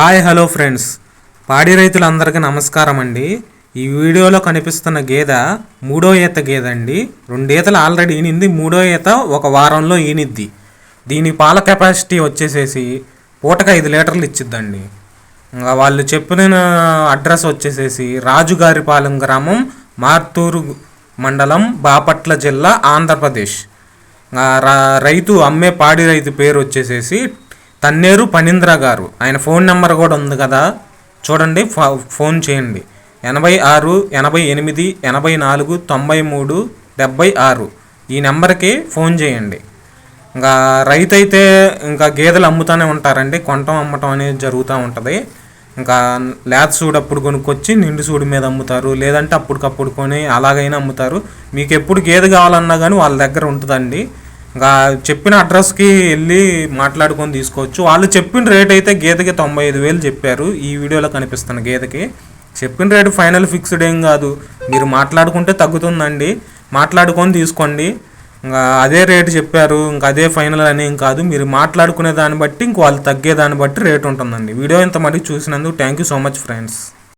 Hi hello friends. పాడి రైతులందరికీ నమస్కారం అండి. ఈ వీడియోలో కనిపిస్తున్న గేదె మూడో ఈత గేదె అండి. రెండు ఈతలు ఆల్రెడీ ఈనింది. మూడో ఈత ఒక వారంలో ఈనిద్ది. దీని పాల కెపాసిటీ వచ్చేసేసి పూటకు ఐదు లీటర్లు ఇచ్చిద్దండి. ఇంకా వాళ్ళు చెప్పిన అడ్రస్ వచ్చేసేసి రాజుగారిపాలెం గ్రామం మార్తూరు మండలం బాపట్ల జిల్లా ఆంధ్రప్రదేశ్. రైతు అమ్మే పాడి రైతు పేరు వచ్చేసేసి తన్నేరు పనీంద్ర గారు. ఆయన ఫోన్ నెంబర్ కూడా ఉంది కదా. చూడండి ఫ- ఫోన్ చేయండి. ఎనభై ఆరు ఎనభై ఎనిమిది ఎనభై నాలుగు తొంభై మూడు డెబ్బై ఆరు. ఈ నెంబర్కి ఫోన్ చేయండి. ఇంకా రైతు అయితే ఇంకా గేదెలు అమ్ముతూనే ఉంటారండి. కొనటం అమ్మటం అనేది జరుగుతూ ఉంటుంది. ఇంకా లేత సూడు అప్పుడు కొనుక్కొచ్చి నిండు సూడు మీద అమ్ముతారు. లేదంటే అప్పటికప్పుడు కొని అలాగైనా అమ్ముతారు. మీకు ఎప్పుడు గేదె కావాలన్నా కానీ వాళ్ళ దగ్గర ఉంటుందండి. ఇంకా చెప్పిన అడ్రస్కి వెళ్ళి మాట్లాడుకొని తీసుకోవచ్చు. వాళ్ళు చెప్పిన రేట్ అయితే గేదెకి తొంభై ఐదు వేలు చెప్పారు. ఈ వీడియోలో కనిపిస్తున్న గేదెకి. చెప్పిన రేటు ఫైనల్ ఫిక్స్డ్ ఏం కాదు. మీరు మాట్లాడుకుంటే తగ్గుతుందండి. మాట్లాడుకొని తీసుకోండి. ఇంకా అదే రేటు చెప్పారు. ఇంకా అదే ఫైనల్ అని ఏం కాదు. మీరు మాట్లాడుకునే దాన్ని బట్టి ఇంక వాళ్ళు తగ్గే దాన్ని బట్టి రేట్ ఉంటుందండి. వీడియో ఇంత మటుకు చూసినందుకు thank you so much friends.